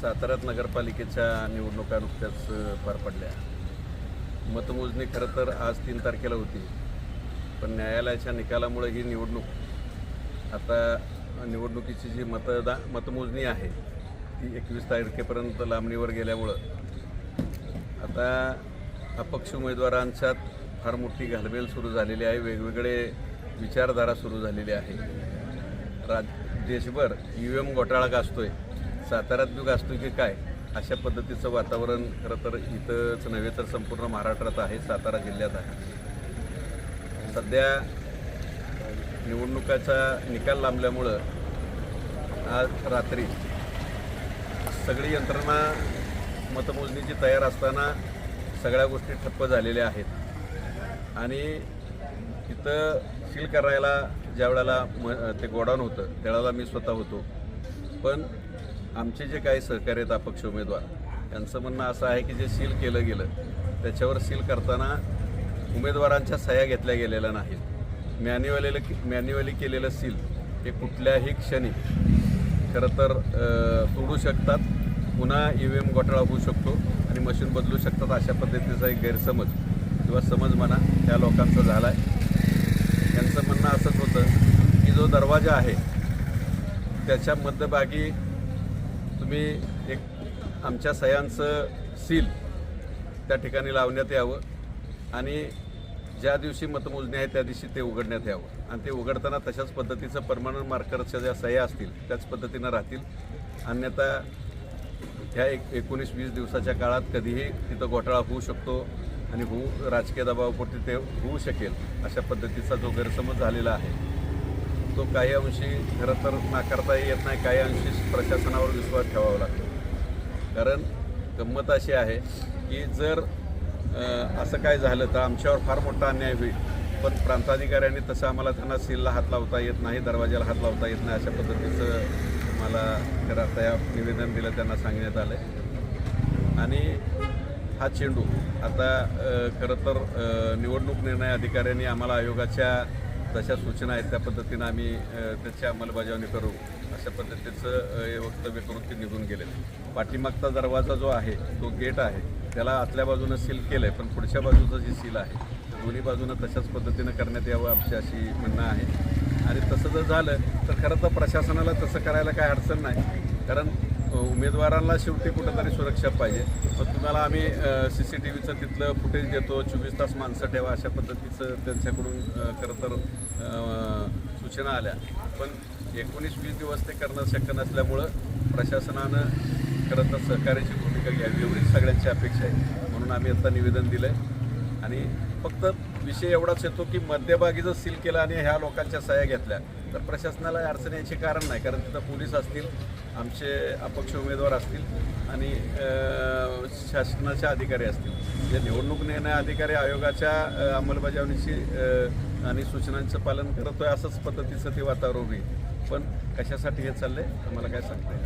साताऱ्यात नगरपालिकेच्या निवडणुका नुकत्याच पार पडल्या. मतमोजणी खरं तर आज तीन तारखेला होती. पण न्यायालयाच्या निकालामुळे ही निवडणूक आता निवडणुकीची जी मतदा मतमोजणी आहे ती एकवीस तारखेपर्यंत लांबणीवर गेल्यामुळं आता अपक्ष उमेदवारांच्यात फार मोठी घालमेल सुरू झालेली आहे. वेगवेगळे विचारधारा सुरू झालेली आहे. राज देशभर यू एम घोटाळा गाजतोय. साताऱ्यात असतो की काय अशा पद्धतीचं वातावरण खरं तर इथंच नव्हे तर संपूर्ण महाराष्ट्रात आहे सातारा जिल्ह्यात आहे. सध्या निवडणुकाचा निकाल लांबल्यामुळं आज रात्री सगळी यंत्रणा मतमोजणीची तयार असताना सगळ्या गोष्टी ठप्प झालेल्या आहेत. आणि तिथं सील करायला ज्या वेळेला म ते गोडाऊन होतं त्यावेळेला मी स्वतः होतो. पण आमचे जे काही सहकार्य आहेत अपक्ष उमेदवार यांचं म्हणणं असं आहे की जे सील केलं गेलं त्याच्यावर सील करताना उमेदवारांच्या सह्या घेतल्या गेलेल्या नाहीत. मॅन्युअली मॅन्युअली केलेलं सील हे कुठल्याही क्षणी खरं तर तोडू शकतात. पुन्हा ई व्ही एम घोटाळा होऊ शकतो आणि मशीन बदलू शकतात अशा पद्धतीचा एक गैरसमज किंवा समज म्हणा त्या लोकांचा झाला आहे त्यांचं म्हणणं असंच होतं की जो दरवाजा आहे त्याच्या मध्यभागी तुम्ही एक आमच्या सह्यांचं सील त्या ठिकाणी लावण्यात यावं आणि ज्या दिवशी मतमोजणी आहे त्या दिवशी ते उघडण्यात यावं. आणि ते उघडताना तशाच पद्धतीचं परमानंट मार्करच्या ज्या सह्या असतील त्याच पद्धतीनं राहतील. अन्यथा ह्या एक एकोणीस वीस दिवसाच्या काळात कधीही तिथं घोटाळा होऊ शकतो आणि होऊ राजकीय दबावापोटी ते होऊ शकेल अशा पद्धतीचा जो गैरसमज झालेला आहे. तो काही अंशी खरं तर नाकारताही येत नाही काही अंशी प्रशासनावर विश्वास ठेवावा लागतो. कारण गंमत अशी आहे की जर असं काय झालं तर आमच्यावर फार मोठा अन्याय होईल. पण प्रांताधिकाऱ्यांनी तसं आम्हाला त्यांना सीलला हात लावता येत नाही दरवाजाला हात लावता येत नाही अशा पद्धतीचं मला खरं आता या निवेदन दिलं त्यांना सांगण्यात आलं आहे आणि हा चेंडू आता खरं तर निवडणूक निर्णय अधिकाऱ्यांनी आम्हाला आयोगाच्या जशा सूचना आहेत त्या पद्धतीनं आम्ही त्याची अंमलबजावणी करू अशा पद्धतीचं हे वक्तव्य करून ते निघून गेले. पाठीमागचा दरवाजा जो आहे तो गेट आहे त्याला आतल्या बाजूनं सील केलं आहे पण पुढच्या बाजूचं जे सील आहे दोन्ही बाजूनं तशाच पद्धतीनं करण्यात यावं आमची अशी म्हणणं आहे. आणि तसं जर झालं तर खरं तर प्रशासनाला तसं करायला काय अडचण नाही. कारण उमेदवारांना शेवटी कुठंतरी सुरक्षा पाहिजे. मग तुम्हाला आम्ही सी सी टी व्हीचं तिथलं फुटेज देतो चोवीस तास माणसं ठेवा अशा पद्धतीचं त्यांच्याकडून खरं तर सूचना आल्या. पण एकोणीस वीस दिवस ते करणं शक्य नसल्यामुळं प्रशासनानं खरं तर सहकार्याची भूमिका घ्यावी एवढी सगळ्यांची अपेक्षा आहे. म्हणून आम्ही आता निवेदन दिलं आहे आणि फक्त विषय एवढाच येतो की मध्यभागी जर सील केलं आणि ह्या लोकांच्या सह्या घेतल्या तर प्रशासनाला अडचण यायचे कारण नाही कारण तिथं पोलीस असतील आमचे अपक्ष उमेदवार असतील आणि शासनाचे अधिकारी असतील. जे निवडणूक निर्णय अधिकारी आयोगाच्या अंमलबजावणीची आणि सूचनांचं पालन करतोय असंच पद्धतीचं ते वातावरण होईल पण कशासाठी हे चाललंय आम्हाला काय सांगता